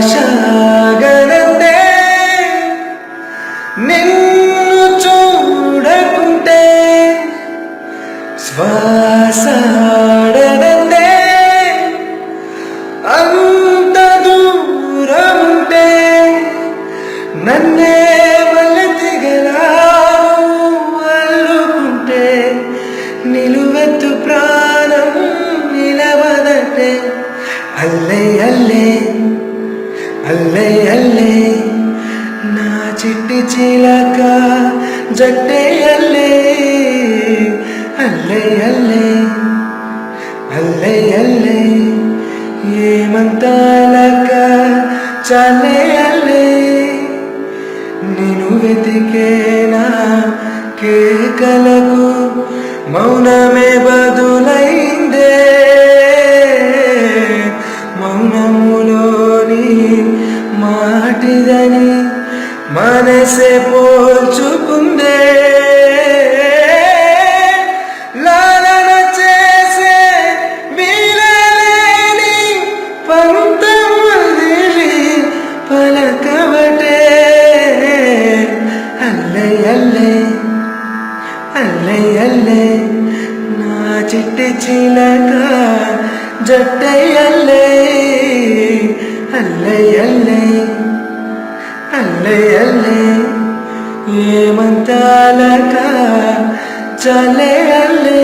ఆశాగనందే నిన్ను చూడకుంటే శ్వాసాడనందే అంత దూరం నన్నే అల్లే అల్లే అల్లే అల్లే నా చిట్టి చీలక జట్టే అల్లే అల్లే అల్లే అల్లే అల్లే ఏమంతాలక చాలే అల్లే నేను వెతికేనా కేకలకు మౌనమే మౌనములోని మాటిదని మనసే పోల్చుకుందే. లాలన చేసే వీలలేని పంతం వదిలి పలకబటే అల్లే అల్లే అల్లే అల్లే నా చిట్టి చిలక జట్టై అల్లే అల్లే ఏమంతాలక చలే అల్లే.